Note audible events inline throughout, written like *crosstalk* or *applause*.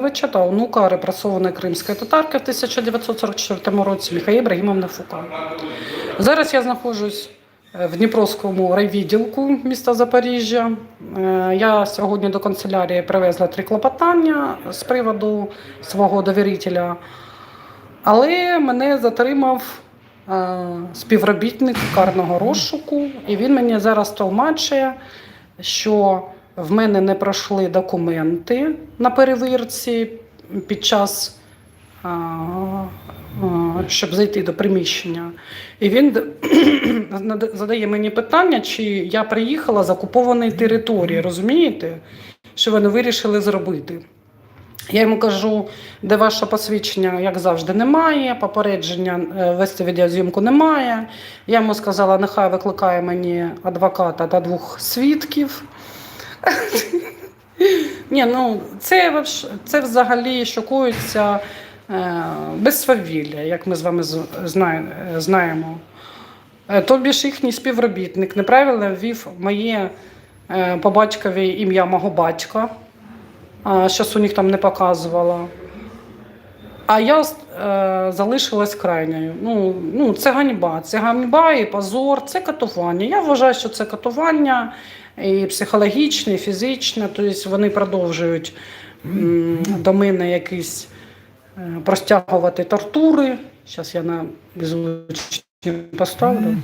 Івановича та онука репресованої кримської татарки в 1944 році Міхаїл Ібрагімовна Фука. Зараз я знаходжусь е, в Дніпровському райвідділку міста Запоріжжя. Е, Я сьогодні до канцелярії привезла три клопотання з приводу свого довірителя, але мене затримав е, співробітник карного розшуку, і він мені зараз толмачує, що в мене не пройшли документи на перевірці під час, щоб зайти до приміщення. І він *clears throat* задає мені питання, чи я приїхала з окупованої території, розумієте? Що вони вирішили зробити. Я йому кажу, де ваше посвідчення, як завжди, немає, попередження е, вести відеозйомку немає. Я йому сказала, нехай викликає мені адвоката та двох свідків. *laughs* Ні, ну це, це взагалі шокується е, без свавілля, як ми з вами знає- знаємо. Е, Тобі ж їхній співробітник неправильно ввів моє е, по батькові ім'я мого батька. Щас у них там не показувала. А я е, залишилась крайньою. Ну, ну, це ганьба. Це ганьба і позор, це катування. Я вважаю, що це катування і психологічне, і фізичне. Тобто вони продовжують до мене якісь е, простягувати тортури. Зараз я на беззвучні поставлю.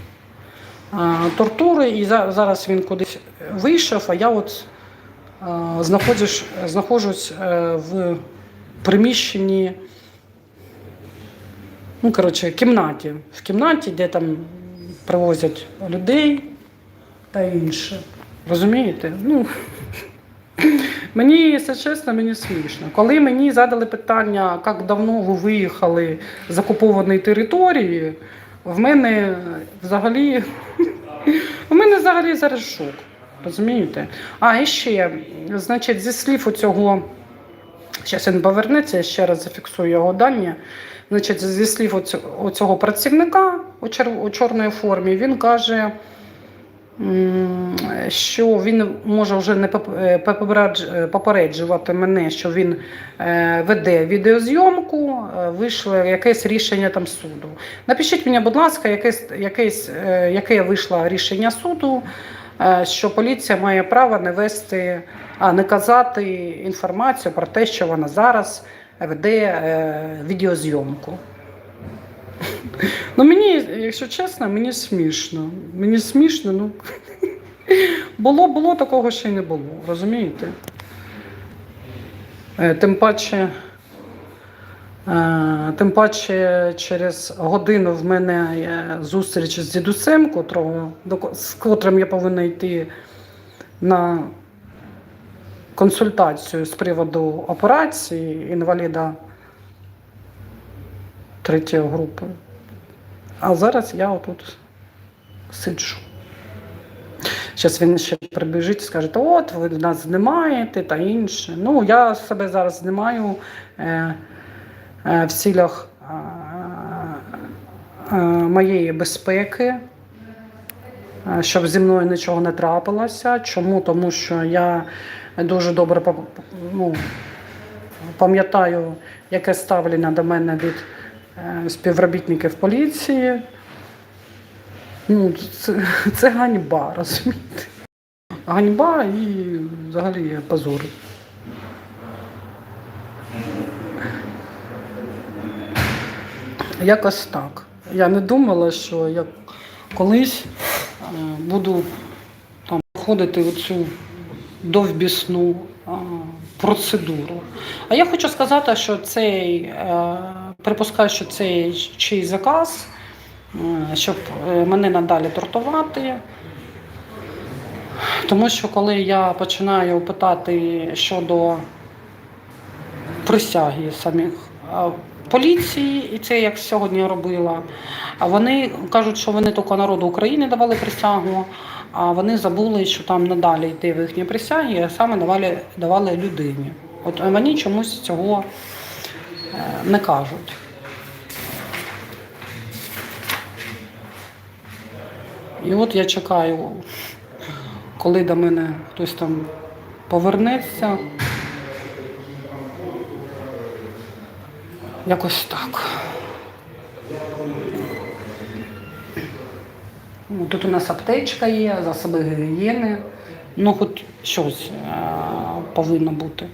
Тортури, і за- зараз він кудись вийшов, а я от е, знаходжусь, знаходжусь е, в приміщенні, ну, коротше, кімнаті. В кімнаті, де там привозять людей та інше. Розумієте? Ну, мені, якщо чесно, мені смішно. Коли мені задали питання, як давно ви виїхали з окупованої території, в мене взагалі, в мене взагалі зараз шок. Розумієте? А, і ще, значить, зі слів у цього, зараз він повернеться, я ще раз зафіксую його дані. Значить, зі слів оцього працівника у, чер- у чорній формі, він каже, що він може вже не е, е, попереджувати мене, що він е, веде відеозйомку, вийшло якесь рішення там суду. Напишіть мені, будь ласка, якесь, якесь, яке вийшло рішення суду, що поліція має право не вести, а не казати інформацію про те, що вона зараз веде відеозйомку. Ну мені, якщо чесно, мені смішно. Мені смішно, ну було, було такого ще й не було, розумієте? Е, Тим паче, е, тим паче через годину в мене зустріч з дідусем, котрого, з котрим я повинна йти на консультацію з приводу операції інваліда третьої групи. А зараз я отут сиджу. Зараз він ще прибіжить і скаже, от ви нас знімаєте та інше. Ну, я себе зараз знімаю е, е, в цілях е, е, моєї безпеки, е, щоб зі мною нічого не трапилося. Чому? Тому що я дуже добре ну, пам'ятаю, яке ставлення до мене від співробітників поліції. Ну, це, це ганьба, розумієте? Ганьба і взагалі позор. Якось так. Я не думала, що я колись е, буду там входити в цю довбісну процедуру. А я хочу сказати, що цей, е, припускаю, що цей чий заказ, щоб е, мене надалі тортувати. Тому що коли я починаю питати щодо присяги самих е, поліції, і це як сьогодні робила, вони кажуть, що вони тільки народу України давали присягу, а вони забули, що там надалі йде в їхні присяги, а саме давали, давали людині. От мені чомусь цього е, не кажуть. І от я чекаю, коли до мене хтось там повернеться. Якось так. Тут у нас аптечка є, засоби гігієни. Ну, хоч щось е, повинно бути.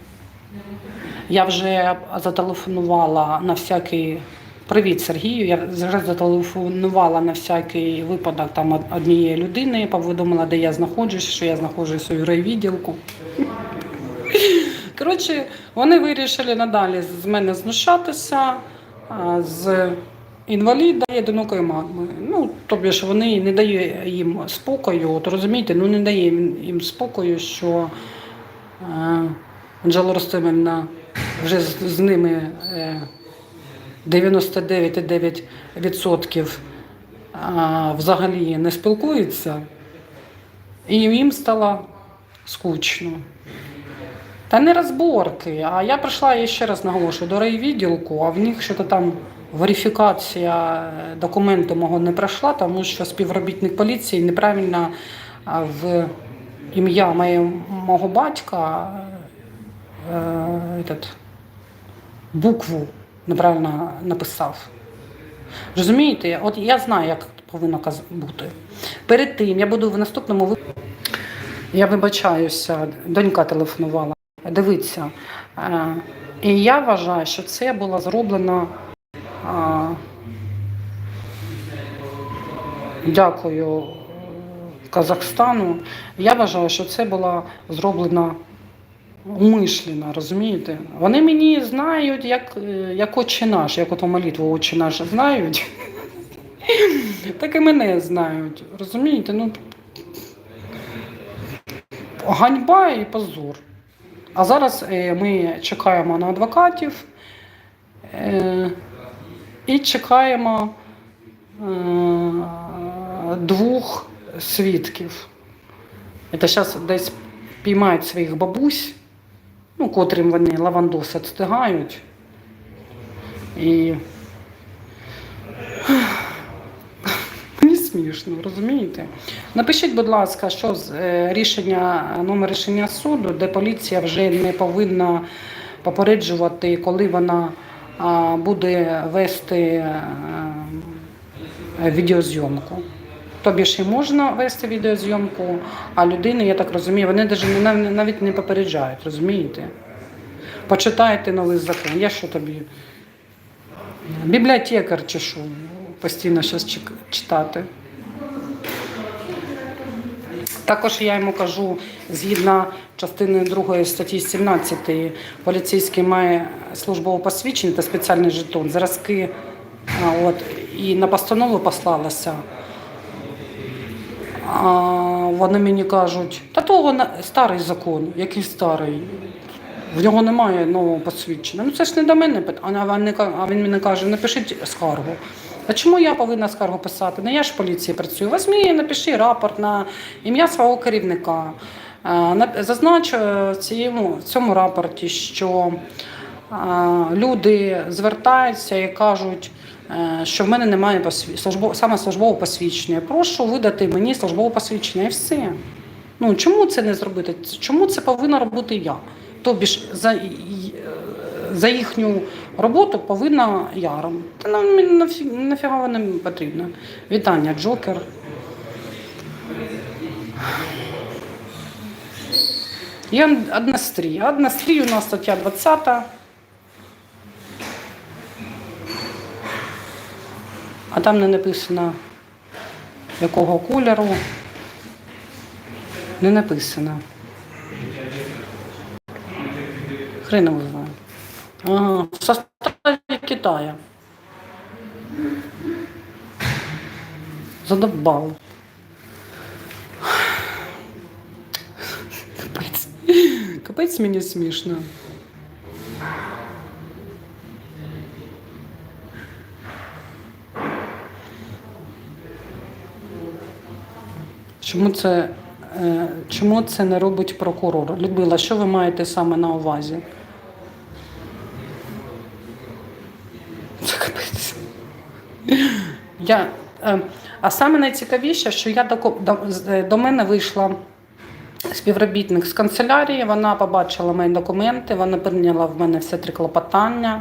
Я вже зателефонувала на всякий. Привіт, Сергію. Я вже зателефонувала на всякий випадок там однієї людини, повідомила, де я знаходжусь, що я знаходжусь у райвідділку. Коротше, вони вирішили надалі з мене знущатися з інваліда і одинокої мами. Ну, тобі ж вони не дають їм спокою. От розумієте, ну не дає їм спокою, що е, Анжела Ростимівна вже з, з ними е, 99,9% а, взагалі не спілкується, і їм стало скучно. Та не розборки. А я прийшла, я ще раз наголошую, до райвідділку, а в них що-то там верифікація е, документу мого не пройшла, тому що співробітник поліції неправильно в ім'я мого батька е, этот, букву неправильно написав. Розумієте? От я знаю, як повинно бути. Перед тим я буду в наступному випуску. Я вибачаюся, донька телефонувала. Дивіться. Е, і я вважаю, що це було зроблено. Дякую Казахстану. Я вважаю, що це було зроблено умишлено, розумієте? Вони мені знають, як, як отче наш, як ото молитву отче наш знають. Так і мене знають. Розумієте? Ну, ганьба і позор. А зараз е, ми чекаємо на адвокатів е, і чекаємо е, двох свідків. Це зараз десь піймають своїх бабусь, ну, котрим вони лавандос відстигають. І Мені смішно, розумієте? Напишіть, будь ласка, що з е, рішення, номер рішення суду, де поліція вже не повинна попереджувати, коли вона буде вести е, відеозйомку. Тобі ж і можна вести відеозйомку, а людини, я так розумію, вони навіть не- попереджають, розумієте? Почитайте новий закон. Я що тобі? Бібліотекар чи що? Постійно щось читати. Також я йому кажу, згідно частини 2 статті 17, поліцейський має службове посвідчення та спеціальний жетон, зразки, от, і на постанову послалася. А вони мені кажуть, та того старий закон, який старий. В нього немає нового посвідчення. Ну це ж не до мене питання. А він, мені каже, напишіть скаргу. А чому я повинна скаргу писати? Не я ж в поліції працюю. Возьми, і напиши рапорт на ім'я свого керівника. Е, на- Зазнач е, в цьому, рапорті, що е, люди звертаються і кажуть, що в мене немає саме службового посвідчення. Прошу видати мені службове посвідчення і все. Ну чому це не зробити? Чому це повинна робити я? Тобі ж за, за їхню роботу повинна я. Та нам нафі- нафіга вона мені потрібна. Вітання, Джокер. І он- однострій. Однострій у нас стаття 20. А там не написано якого кольору. Не написано. Хрен его знает. Ага, в составе Китая. Задолбал. Капець. Капець мені смішно. Чому це, е, чому це не робить прокурор? Людмила, що ви маєте саме на увазі? Я, е, а саме найцікавіше, що я до, е, до мене вийшла співробітник з канцелярії. Вона побачила мої документи, вона прийняла в мене всі три клопотання.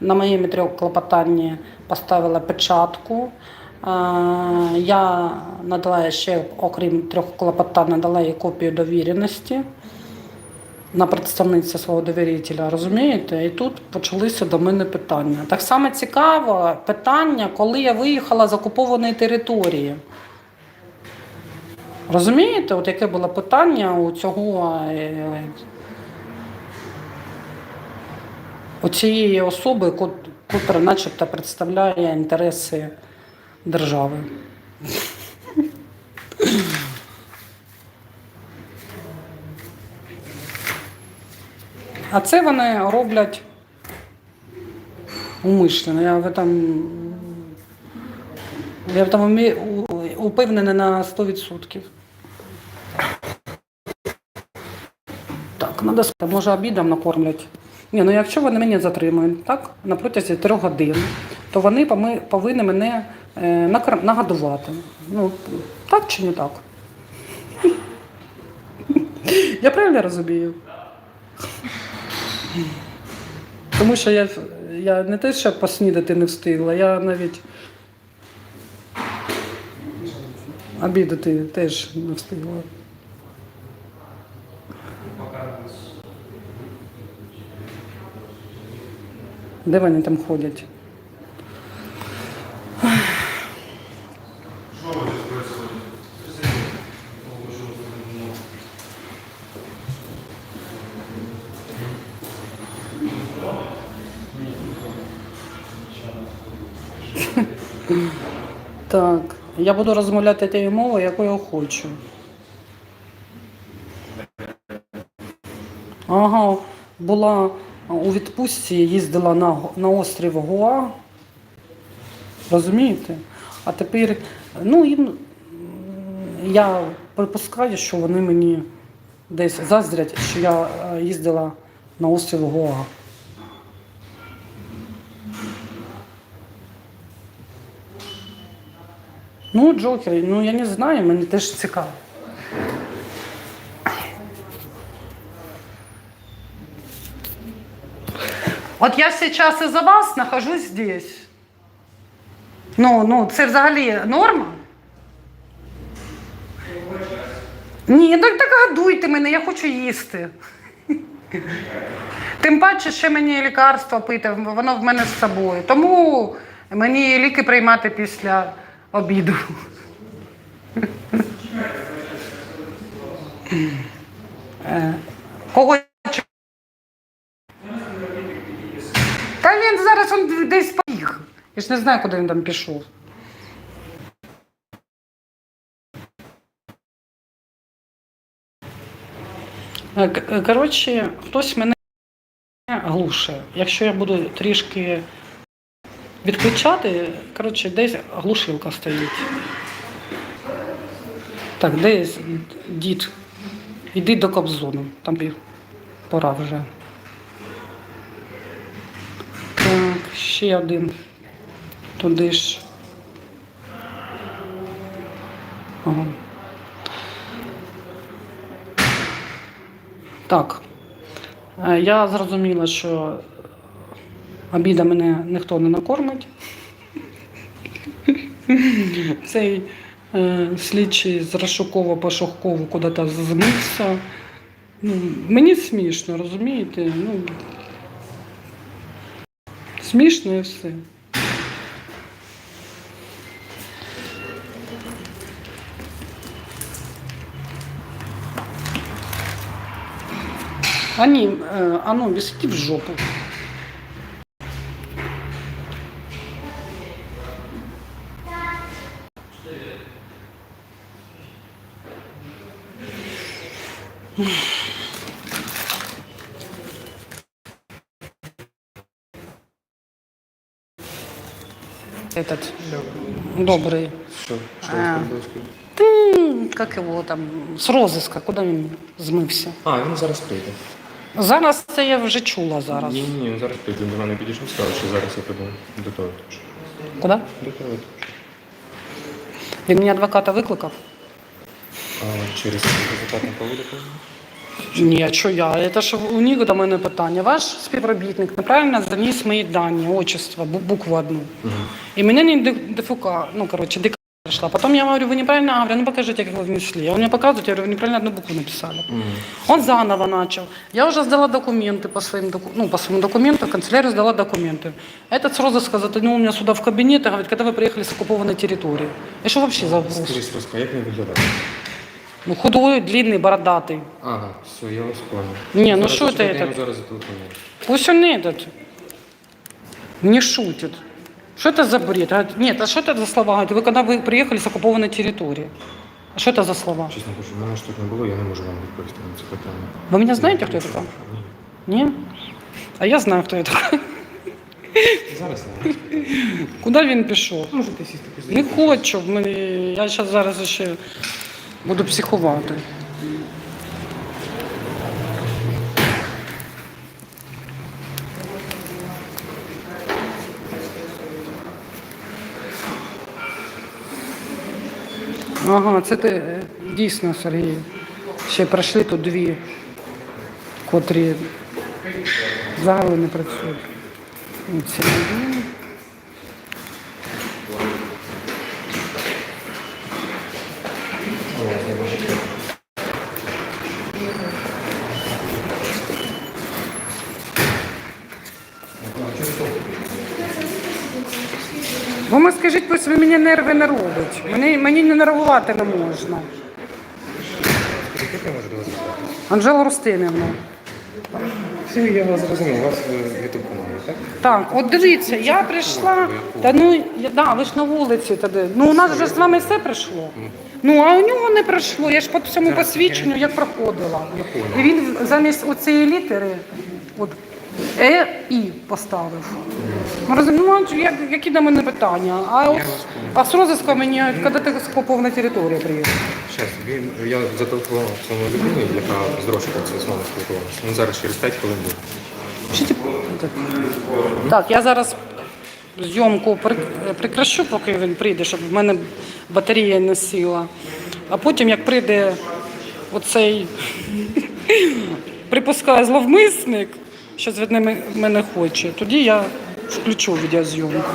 На моєму трьох клопотанні поставила печатку. Е, Я надала ще, окрім трьох клопотань, надала їй копію довіреності на представниця свого довірителя, розумієте? І тут почалися до мене питання. Так само цікаво питання, коли я виїхала з окупованої території. Розумієте, от яке було питання у цього е, у цієї особи, кот- котра начебто представляє інтереси держави. А це вони роблять умишлено. Я в этом, я в умі- упевнена на 100%. Так, треба спитати, може обідом накормлять. Ні, ну якщо вони мене затримують так, на протязі трьох годин, то вони повинні мене е, нагодувати. Ну, так чи не так? *laughs* Я правильно розумію? Тому що я, я не те, що поснідати не встигла, я навіть обідати теж не встигла. Де вони там ходять? Так, я буду розмовляти тією мовою, якою хочу. Ага, була у відпустці, їздила на, на острів Гоа. Розумієте? А тепер, ну, їм, я припускаю, що вони мені десь заздрять, що я е, їздила на острів Гоа. Ну, Джокер, ну я не знаю, мені теж цікаво. От я сейчас из-за вас нахожусь здесь. Ну, ну, це взагалі норма? Ні, так, так годуйте мене, я хочу їсти. Тим паче, ще мені лікарство пити, воно в мене з собою. Тому мені ліки приймати після обіду. Е, Кого чи- Та він зараз он десь поїхав. Я ж не знаю, куди він там пішов. Е, е, Коротше, хтось мене глушить. Якщо я буду трішки відключати, коротше, десь глушилка стоїть. Так, десь дід. Іди до Кобзону, там пора вже. Так, ще один. Туди ж. Ага. Так. Е, Я зрозуміла, що обіда мене ніхто не накормить. Цей е, слідчий з Рашукова по Шовкову куди-то змився. Ну, мені смішно, розумієте? Ну, смішно і все. А ні, е, а ну, висоти в жопу. Этот добрый. Що? Що А. сказали? Ти, як там, з розиска, куди він змився? А, він зараз прийде. Зараз це я вже чула зараз. Ні, ні, він зараз прийде. До мене підійшов, сказав, що зараз я піду до того. Куди? До того. Він мені адвоката викликав. А через результатом поводу Ні, що я? Це ж у них до мене питання. Ваш співробітник неправильно заніс мої дані, отчество, бу- букву одну. І мене не де- дефука, ну, коротше, дека прийшла. Потім я говорю, ви неправильно, а говорю, ну покажите, як ви внесли. А он мне показывает, я говорю, вы неправильно одну букву написали. Он заново начал. Я уже сдала документы по своим, доку- ну, по своим документам, в канцелярию сдала документы. Этот с розыска затянул меня сюда в кабинет и говорит, когда вы приехали с оккупованной территории. И что вообще за вопрос? Скажіть, Роско, як він виглядає? Ну, худой, длинный, бородатый. Ага, все, я вас понял. Ні, ну Зараз що почекайте, ти Я это? йому зараз зателефоную. Пусть он этот не шутит. Что это за бред? Говорит, Нет, а что это за слова? Говорит, Вы когда вы приехали с оккупованной территории? А что это за слова? Чесно кажучи, в мене ж тут не було, я не можу вам відповісти на це питання. Вы меня знаете, кто я такая? Ні. Нет? А я знаю, кто я такая. *laughs* Зараз не Куди він пішов? Можете сісти Не познайомитися. хочу. Мені... Я зараз зараз ще буду психувати. Ага, це ти е, дійсно, Сергій. Ще пройшли тут дві, котрі взагалі не працюють. Ми скажіть, пусть ви мені нерви не робить. Мені, мені не нервувати не можна. Анжела Рустинівна. Все, я вас зрозумів. У вас ютуб канал, так? Так, от дивіться, я прийшла. Та ну я, да, ви ж на вулиці тоді. Ну у нас вже з вами все прийшло. Ну а у нього не пройшло. Я ж по цьому посвідченню як проходила. І він замість оцієї літери, от Е і поставив. Ну, розумію, ну, як, які до мене питання? А, от, а з розыска мені, коли ти з окупована територія приїхав. Щас, він, я зателефонував цьому людині, яка з розшуком це з вами спілкувалася. Він зараз через 5 хвилин буде. Що ти- Так, я зараз зйомку при- прикращу, поки він прийде, щоб в мене батарея не сіла. А потім, як прийде оцей *laughs* припускає зловмисник, що від мене хоче, тоді я включу відеозйомку.